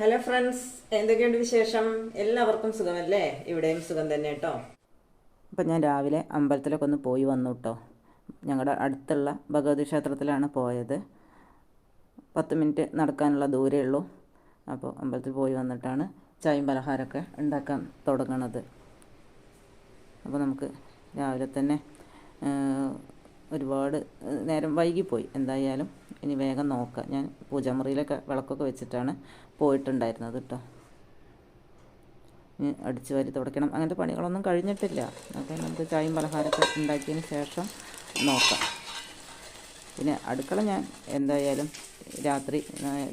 Hello friends എന്തൊക്കെയുണ്ട് വിശേഷം? എല്ലാവർക്കും സുഖമല്ലേ? ഇവിടെയും സുഖം തന്നെ കേട്ടോ. അപ്പം ഞാൻ രാവിലെ അമ്പലത്തിലൊക്കെ ഒന്ന് പോയി വന്നു കേട്ടോ ഞങ്ങളുടെ അടുത്തുള്ള ഭഗവതി ക്ഷേത്രത്തിലാണ് പോയത്. പത്ത് മിനിറ്റ് നടക്കാനുള്ള ദൂരമേ ഉള്ളൂ. അപ്പോൾ അമ്പലത്തിൽ പോയി വന്നിട്ടാണ് ചായയും പലഹാരമൊക്കെ ഉണ്ടാക്കാൻ തുടങ്ങണത്. അപ്പോൾ നമുക്ക് രാവിലെ തന്നെ ഒരുപാട് നേരം വൈകിപ്പോയി. എന്തായാലും ഇനി വേഗം നോക്കാം. ഞാൻ പൂജാമുറിയിലൊക്കെ വിളക്കൊക്കെ വെച്ചിട്ടാണ് പോയിട്ടുണ്ടായിരുന്നത് കേട്ടോ ഇനി അടിച്ചു വാരി തുടയ്ക്കണം. അങ്ങനത്തെ പണികളൊന്നും കഴിഞ്ഞിട്ടില്ല. അപ്പോൾ നമുക്ക് ചായയും പലഹാരമൊക്കെ ഉണ്ടാക്കിയതിന് ശേഷം നോക്കാം. പിന്നെ അടുക്കള ഞാൻ എന്തായാലും രാത്രി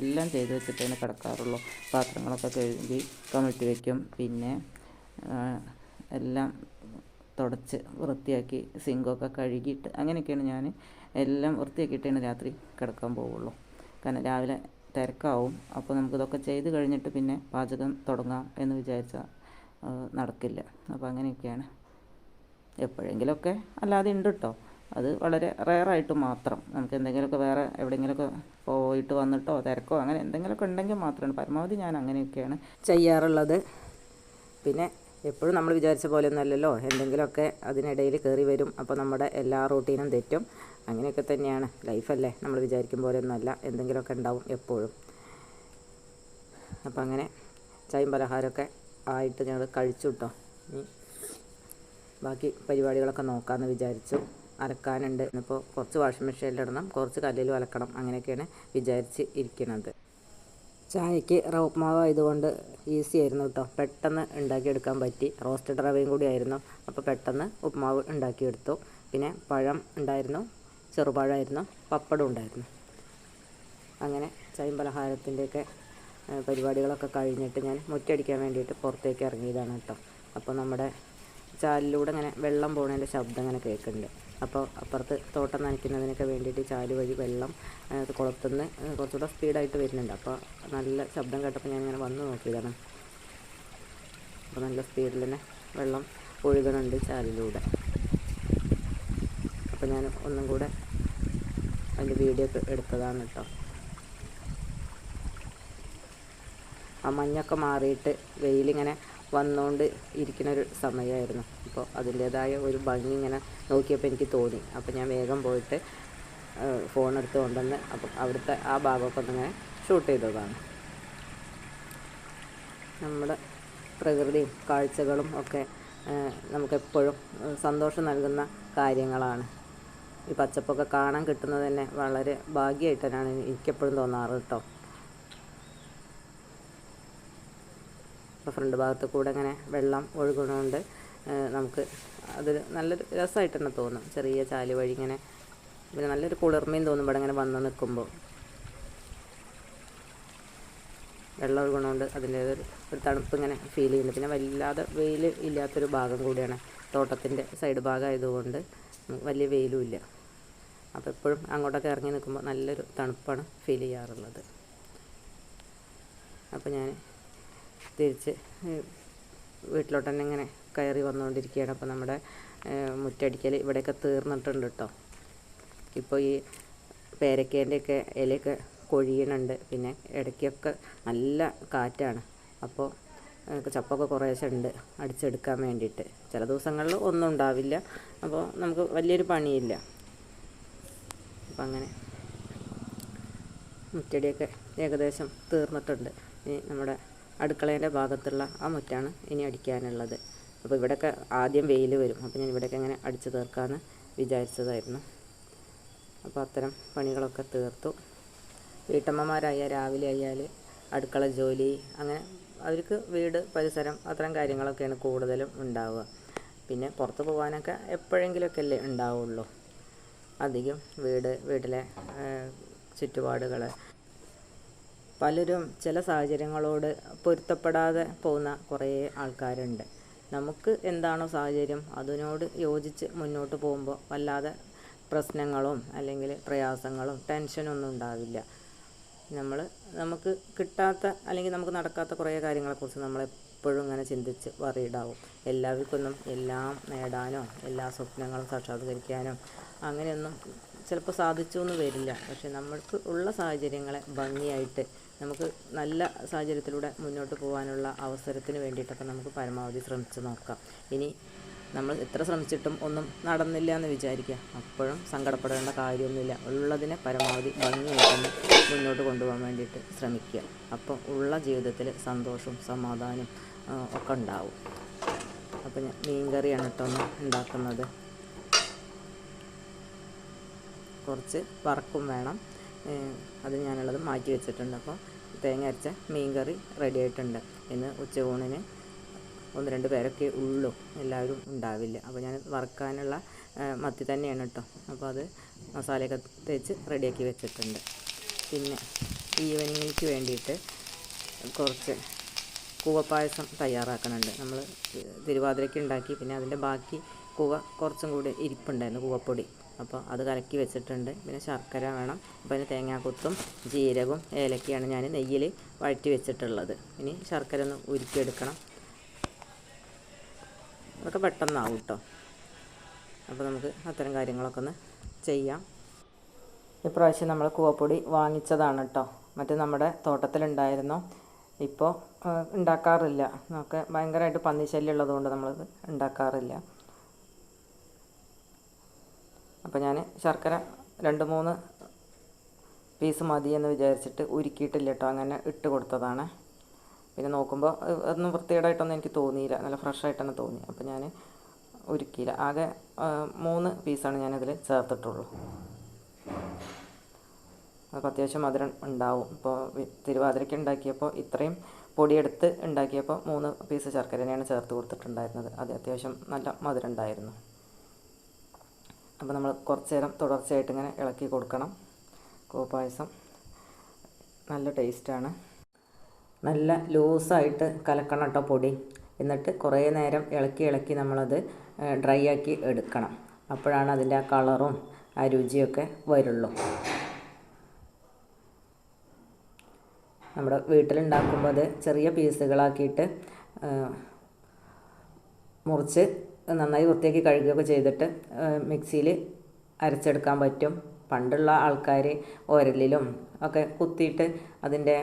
എല്ലാം ചെയ്ത് വെച്ചിട്ടാണ് കിടക്കാറുള്ളൂ. പാത്രങ്ങളൊക്കെ കഴുകി കമിഴ്ത്തി വയ്ക്കും പിന്നെ എല്ലാം തുടച്ച് വൃത്തിയാക്കി സിങ്കൊക്കെ കഴുകിയിട്ട് അങ്ങനെയൊക്കെയാണ് ഞാൻ എല്ലാം വൃത്തിയാക്കിയിട്ടാണ് രാത്രി കിടക്കാൻ പോവുള്ളൂ. കാരണം രാവിലെ തിരക്കാവും. അപ്പോൾ നമുക്കിതൊക്കെ ചെയ്ത് കഴിഞ്ഞിട്ട് പിന്നെ പാചകം തുടങ്ങാം എന്ന് വിചാരിച്ചാൽ നടക്കില്ല. അപ്പോൾ അങ്ങനെയൊക്കെയാണ്. എപ്പോഴെങ്കിലുമൊക്കെ അല്ലാതെ ഉണ്ട് കേട്ടോ അത് വളരെ റെയറായിട്ട് മാത്രം. നമുക്ക് എന്തെങ്കിലുമൊക്കെ വേറെ എവിടെയെങ്കിലുമൊക്കെ പോയിട്ട് വന്നിട്ടോ തിരക്കോ അങ്ങനെ എന്തെങ്കിലുമൊക്കെ ഉണ്ടെങ്കിൽ മാത്രമാണ്. പരമാവധി ഞാൻ അങ്ങനെയൊക്കെയാണ് ചെയ്യാറുള്ളത്. പിന്നെ എപ്പോഴും നമ്മൾ വിചാരിച്ച പോലെ ഒന്നല്ലല്ലോ എന്തെങ്കിലുമൊക്കെ അതിനിടയിൽ കയറി വരും. അപ്പോൾ നമ്മുടെ എല്ലാ റൂട്ടീനും തെറ്റും. അങ്ങനെയൊക്കെ തന്നെയാണ് ലൈഫല്ലേ നമ്മൾ വിചാരിക്കും പോലെ ഒന്നുമല്ല എന്തെങ്കിലുമൊക്കെ ഉണ്ടാവും എപ്പോഴും. അപ്പം അങ്ങനെ ചായയും പലഹാരമൊക്കെ ആയിട്ട് ഞങ്ങൾ കഴിച്ചു കിട്ടോ. ബാക്കി പരിപാടികളൊക്കെ നോക്കാമെന്ന് വിചാരിച്ചു. അലക്കാനുണ്ട്. ഇന്നിപ്പോൾ കുറച്ച് വാഷിംഗ് മെഷീനിലിടണം കുറച്ച് കല്ലിലും അലക്കണം. അങ്ങനെയൊക്കെയാണ് വിചാരിച്ച് ഇരിക്കുന്നത് ചായക്ക് റവ ആയതുകൊണ്ട് ഈസി ആയിരുന്നു കേട്ടോ. പെട്ടെന്ന് ഉണ്ടാക്കിയെടുക്കാൻ പറ്റി. റോസ്റ്റഡ് റവയും കൂടി ആയിരുന്നു. അപ്പോൾ പെട്ടെന്ന് ഉപ്മാവ് ഉണ്ടാക്കിയെടുത്തു. പിന്നെ പഴം ഉണ്ടായിരുന്നു. ചെറുപഴമായിരുന്നു പപ്പടം ഉണ്ടായിരുന്നു. അങ്ങനെ ചായയും പലഹാരത്തിന്റെയൊക്കെ പരിപാടികളൊക്കെ കഴിഞ്ഞിട്ട് ഞാൻ മുറ്റടിക്കാൻ വേണ്ടിയിട്ട് പുറത്തേക്ക് ഇറങ്ങിയതാണ് കേട്ടോ. അപ്പോൾ നമ്മുടെ ചാലിലൂടെ ഇങ്ങനെ വെള്ളം പോകുന്നതിന്റെ ശബ്ദം ഇങ്ങനെ കേൾക്കുന്നുണ്ട്. അപ്പോൾ അപ്പുറത്ത് തോട്ടം നനയ്ക്കുന്നതിനൊക്കെ വേണ്ടിയിട്ട് ചാൽ വഴി വെള്ളം കുളത്തുനിന്ന് കുറച്ചുകൂടെ സ്പീഡായിട്ട് വരുന്നുണ്ട്. അപ്പോൾ നല്ല ശബ്ദം കേട്ടപ്പോൾ ഞാൻ ഇങ്ങനെ വന്ന് നോക്കിയതാണ് അപ്പോൾ നല്ല സ്പീഡിൽ തന്നെ വെള്ളം ഒഴുകുന്നുണ്ട് ചാലിലൂടെ. അപ്പോൾ ഞാൻ ഒന്നും കൂടെ അതിന്റെ വീഡിയോ ഒക്കെ എടുത്തതാണ് കേട്ടോ. ആ മഞ്ഞൊക്കെ മാറിയിട്ട് വെയിലിങ്ങനെ വന്നുകൊണ്ട് ഇരിക്കുന്ന ഒരു സമയമായിരുന്നു അപ്പോൾ അതിന്റേതായ ഒരു ഭംഗി ഇങ്ങനെ നോക്കിയപ്പോൾ എനിക്ക് തോന്നി. അപ്പോൾ ഞാൻ വേഗം പോയിട്ട് ഫോൺ എടുത്ത് കൊണ്ടുവന്ന് അപ്പം അവിടുത്തെ ആ ഭാഗമൊക്കെ ഒന്നിങ്ങനെ ഷൂട്ട് ചെയ്തതാണ് നമ്മുടെ പ്രകൃതിയും കാഴ്ചകളും ഒക്കെ നമുക്കെപ്പോഴും സന്തോഷം നൽകുന്ന കാര്യങ്ങളാണ്. ഈ പച്ചപ്പൊക്കെ കാണാൻ കിട്ടുന്നത് തന്നെ വളരെ ഭാഗ്യമായിട്ടാണ് എനിക്കെപ്പോഴും തോന്നാറ് കേട്ടോ. അപ്പോൾ ഫ്രണ്ട് ഭാഗത്ത് കൂടെ ഇങ്ങനെ വെള്ളം ഏഹ്, നമുക്ക് അതൊരു നല്ലൊരു രസമായിട്ട് തന്നെ. തോന്നും ചെറിയ ചാൽ വഴി ഇങ്ങനെ പിന്നെ നല്ലൊരു കുളിർമയും തോന്നും ഇവിടെ ഇങ്ങനെ വന്ന് നിൽക്കുമ്പോൾ വെള്ളം ഒഴുകണോണ്ട് അതിന്റെ ഒരു ഒരു തണുപ്പ് ഇങ്ങനെ ഫീൽ ചെയ്യുന്നു. പിന്നെ വല്ലാതെ വെയിൽ ഇല്ലാത്തൊരു ഭാഗം കൂടിയാണ്. തോട്ടത്തിന്റെ സൈഡ് ഭാഗമായതുകൊണ്ട് വലിയ വെയിലും ഇല്ല. അപ്പോൾ എപ്പോഴും അങ്ങോട്ടൊക്കെ ഇറങ്ങി നിൽക്കുമ്പോൾ നല്ലൊരു തണുപ്പാണ് ഫീൽ ചെയ്യാറുള്ളത്. അപ്പോൾ ഞാൻ തിരിച്ച് വീട്ടിലോട്ട് തന്നെ ഇങ്ങനെ കയറി വന്നുകൊണ്ടിരിക്കുകയാണ് അപ്പോൾ നമ്മുടെ മുറ്റടിക്കൽ ഇവിടെയൊക്കെ തീർന്നിട്ടുണ്ട് കേട്ടോ ഇപ്പോൾ ഈ പേരക്കേന്റെയൊക്കെ ഇലയൊക്കെ കൊഴിയണുണ്ട്. പിന്നെ ഇടയ്ക്കൊക്കെ നല്ല കാറ്റാണ്. അപ്പോൾ ചപ്പൊക്കെ കുറേശ്ശെ ഉണ്ട് അടിച്ചെടുക്കാൻ വേണ്ടിയിട്ട്. ചില ദിവസങ്ങളിൽ ഒന്നും ഉണ്ടാവില്ല. അപ്പോൾ നമുക്ക് വലിയൊരു പണിയില്ല. അപ്പം അങ്ങനെ മുറ്റടിയൊക്കെ ഏകദേശം തീർന്നിട്ടുണ്ട്. ഇനി നമ്മുടെ അടുക്കളേന്റെ ഭാഗത്തുള്ള ആ മുറ്റാണ് ഇനി അടിക്കാനുള്ളത്. അപ്പോൾ ഇവിടെയൊക്കെ ആദ്യം വെയിൽ വരും. അപ്പോൾ ഞാൻ ഇവിടെയൊക്കെ ഇങ്ങനെ അടിച്ചു തീർക്കാമെന്ന് വിചാരിച്ചതായിരുന്നു. അപ്പോൾ അത്തരം പണികളൊക്കെ തീർത്തു. വീട്ടമ്മമാരായ രാവിലെ ആയാൽ അടുക്കള ജോലി അങ്ങനെ അവർക്ക് വീട് പരിസരം അത്തരം കാര്യങ്ങളൊക്കെയാണ് കൂടുതലും ഉണ്ടാവുക. പിന്നെ പുറത്ത് പോകാനൊക്കെ എപ്പോഴെങ്കിലുമൊക്കെ അല്ലേ ഉണ്ടാവുള്ളൂ. അധികം വീട് വീട്ടിലെ ചുറ്റുപാടുകൾ. പലരും ചില സാഹചര്യങ്ങളോട് പൊരുത്തപ്പെടാതെ പോകുന്ന കുറേ ആൾക്കാരുണ്ട്. നമുക്ക് എന്താണോ സാഹചര്യം അതിനോട് യോജിച്ച് മുന്നോട്ട് പോകുമ്പോൾ വല്ലാതെ പ്രശ്നങ്ങളും അല്ലെങ്കിൽ പ്രയാസങ്ങളും ടെൻഷനൊന്നും ഉണ്ടാവില്ല. നമ്മൾ നമുക്ക് കിട്ടാത്ത അല്ലെങ്കിൽ നമുക്ക് നടക്കാത്ത കുറേ കാര്യങ്ങളെക്കുറിച്ച് നമ്മളെപ്പോഴും ഇങ്ങനെ ചിന്തിച്ച് വറീഡാവും എല്ലാവർക്കൊന്നും എല്ലാം നേടാനോ എല്ലാ സ്വപ്നങ്ങളും സാക്ഷാത്കരിക്കാനോ അങ്ങനെയൊന്നും ചിലപ്പോൾ സാധിച്ചു എന്ന് വരില്ല. പക്ഷെ നമ്മൾക്ക് ഉള്ള സാഹചര്യങ്ങളെ ഭംഗിയായിട്ട് നമുക്ക് നല്ല സാഹചര്യത്തിലൂടെ മുന്നോട്ട് പോകാനുള്ള അവസരത്തിന് വേണ്ടിയിട്ടൊക്കെ നമുക്ക് പരമാവധി ശ്രമിച്ച് നോക്കാം. ഇനി നമ്മൾ എത്ര ശ്രമിച്ചിട്ടും ഒന്നും നടന്നില്ല എന്ന് വിചാരിക്കുക. അപ്പോഴും സങ്കടപ്പെടേണ്ട കാര്യമൊന്നുമില്ല. ഉള്ളതിനെ പരമാവധി ഭംഗിയായിട്ടൊന്ന് മുന്നോട്ട് കൊണ്ടുപോകാൻ വേണ്ടിയിട്ട് ശ്രമിക്കുക. അപ്പം ഉള്ള ജീവിതത്തിൽ സന്തോഷവും സമാധാനവും ഒക്കെ ഉണ്ടാവും. അപ്പം ഞാൻ മീൻ കറിയാണ് കേട്ടോ ഒന്ന് ഉണ്ടാക്കുന്നത്. കുറച്ച് വറക്കും വേണം. അത് ഞാനുള്ളത് മാറ്റി വെച്ചിട്ടുണ്ട്. അപ്പോൾ തേങ്ങ അരച്ച മീൻ കറി റെഡി ആയിട്ടുണ്ട്. ഇന്ന് ഉച്ചയൂണിന് ഒന്ന് രണ്ട് പേരൊക്കെ ഉള്ളൂ. എല്ലാവരും ഉണ്ടാവില്ല. അപ്പോൾ ഞാൻ വറുക്കാനുള്ള മത്തി തന്നെയാണ് കേട്ടോ അപ്പോൾ അത് മസാലയൊക്കെ തേച്ച് റെഡിയാക്കി വെച്ചിട്ടുണ്ട്. പിന്നെ ഈവനിങ്ങിലേക്ക് വേണ്ടിയിട്ട് കുറച്ച് കൂവപ്പായസം തയ്യാറാക്കുന്നുണ്ട് നമ്മൾ തിരുവാതിരയ്ക്ക് ഉണ്ടാക്കി പിന്നെ അതിന്റെ ബാക്കി കൂവ കുറച്ചും കൂടി ഇരിപ്പുണ്ടായിരുന്നു കൂവപ്പൊടി. അപ്പോൾ അത് കലക്കി വെച്ചിട്ടുണ്ട്. പിന്നെ ശർക്കര വേണം. അപ്പോൾ അതിന് തേങ്ങാക്കൊത്തും ജീരകവും ഏലക്കയാണ് ഞാൻ നെയ്യിൽ വഴറ്റി വെച്ചിട്ടുള്ളത്. ഇനി ശർക്കര ഒന്ന് ഉരുക്കിയെടുക്കണം. അതൊക്കെ പെട്ടെന്നാവും കേട്ടോ അപ്പോൾ നമുക്ക് അത്തരം കാര്യങ്ങളൊക്കെ ഒന്ന് ചെയ്യാം. ഇപ്രാവശ്യം നമ്മൾ കൂവപ്പൊടി വാങ്ങിച്ചതാണ് കേട്ടോ മറ്റേ നമ്മുടെ തോട്ടത്തിലുണ്ടായിരുന്നു. ഇപ്പോൾ ഉണ്ടാക്കാറില്ല. നമുക്ക് ഭയങ്കരമായിട്ട് പന്നിശല്യം ഉള്ളതുകൊണ്ട് നമ്മളത് ഉണ്ടാക്കാറില്ല. അപ്പോൾ ഞാൻ ശർക്കര രണ്ട് മൂന്ന് പീസ് മതി എന്ന് വിചാരിച്ചിട്ട് ഉരുക്കിയിട്ടില്ല കേട്ടോ അങ്ങനെ ഇട്ട് കൊടുത്തതാണ്. പിന്നെ നോക്കുമ്പോൾ ഒന്നും വൃത്തികേടായിട്ടൊന്നും എനിക്ക് തോന്നിയില്ല നല്ല ഫ്രഷ് ആയിട്ടാണ് തോന്നി. അപ്പോൾ ഞാൻ ഉരുക്കിയില്ല. ആകെ മൂന്ന് പീസാണ് ഞാനതിൽ ചേർത്തിട്ടുള്ളൂ. അപ്പോൾ അത്യാവശ്യം മധുരം ഉണ്ടാവും. ഇപ്പോൾ തിരുവാതിരയ്ക്ക് ഉണ്ടാക്കിയപ്പോൾ ഇത്രയും പൊടിയെടുത്ത് ഉണ്ടാക്കിയപ്പോൾ മൂന്ന് പീസ് ശർക്കരനെയാണ് ചേർത്ത് കൊടുത്തിട്ടുണ്ടായിരുന്നത്. അത് അത്യാവശ്യം നല്ല മധുരം ഉണ്ടായിരുന്നു. അപ്പോൾ നമ്മൾ കുറച്ച് നേരം തുടർച്ചയായിട്ട് ഇങ്ങനെ ഇളക്കി കൊടുക്കണം. കോപ്പായസം നല്ല ടേസ്റ്റാണ് നല്ല ലൂസായിട്ട് കലക്കണം കേട്ടോ പൊടി. എന്നിട്ട് കുറേ നേരം ഇളക്കി ഇളക്കി നമ്മളത് ഡ്രൈ ആക്കി എടുക്കണം. അപ്പോഴാണ് അതിന്റെ ആ കളറും ആ രുചിയൊക്കെ വരുള്ളൂ. നമ്മുടെ വീട്ടിലുണ്ടാക്കുമ്പോൾ അത് ചെറിയ പീസുകളാക്കിയിട്ട് മുറിച്ച് നന്നായി വൃത്തിയാക്കി കഴുകുകയൊക്കെ ചെയ്തിട്ട് മിക്സിയിൽ അരച്ചെടുക്കാൻ പറ്റും. പണ്ടുള്ള ആൾക്കാർ ഉരലിലും ഒക്കെ കുത്തിയിട്ട് അതിന്റെ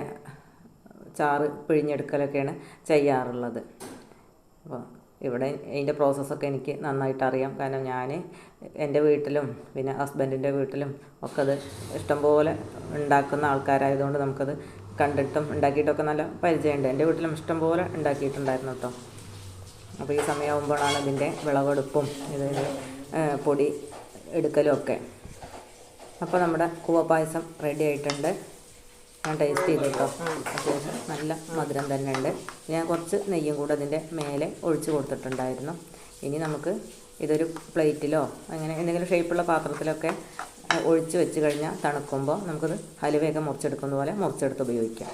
ചാറ് പിഴിഞ്ഞെടുക്കലൊക്കെയാണ് ചെയ്യാറുള്ളത്. അപ്പോൾ ഇവിടെ ഇതിന്റെ പ്രോസസ്സൊക്കെ എനിക്ക് നന്നായിട്ട് അറിയാം കാരണം ഞാൻ എന്റെ വീട്ടിലും പിന്നെ ഹസ്ബൻഡിന്റെ വീട്ടിലും ഒക്കെ അത് ഇഷ്ടംപോലെ ഉണ്ടാക്കുന്ന ആൾക്കാരായതുകൊണ്ട് നമുക്കത് കണ്ടിട്ടും ഉണ്ടാക്കിയിട്ടൊക്കെ നല്ല പരിചയമുണ്ട്. എന്റെ വീട്ടിലും ഇഷ്ടംപോലെ ഉണ്ടാക്കിയിട്ടുണ്ടായിരുന്നു കേട്ടോ. അപ്പോൾ ഈ സമയമാകുമ്പോഴാണ് ഇതിന്റെ വിളവെടുപ്പും ഇത് പൊടി എടുക്കലും ഒക്കെ. അപ്പോൾ നമ്മുടെ കൂവപ്പായസം റെഡി ആയിട്ടുണ്ട്. ഞാൻ ടേസ്റ്റ് ചെയ്തു കേട്ടോ അത്യാവശ്യം നല്ല മധുരം തന്നെ ഉണ്ട്. ഞാൻ കുറച്ച് നെയ്യും കൂടെ അതിന്റെ മേലെ ഒഴിച്ചു കൊടുത്തിട്ടുണ്ടായിരുന്നു. ഇനി നമുക്ക് ഇതൊരു പ്ലേറ്റിലോ അങ്ങനെ എന്തെങ്കിലും ഷേപ്പുള്ള പാത്രത്തിലൊക്കെ ഒഴിച്ച് വെച്ച് കഴിഞ്ഞാൽ തണുക്കുമ്പോൾ നമുക്കത് ഹലുവയൊക്കെ മുറിച്ചെടുക്കുന്ന പോലെ മുറിച്ചെടുത്ത് ഉപയോഗിക്കാം.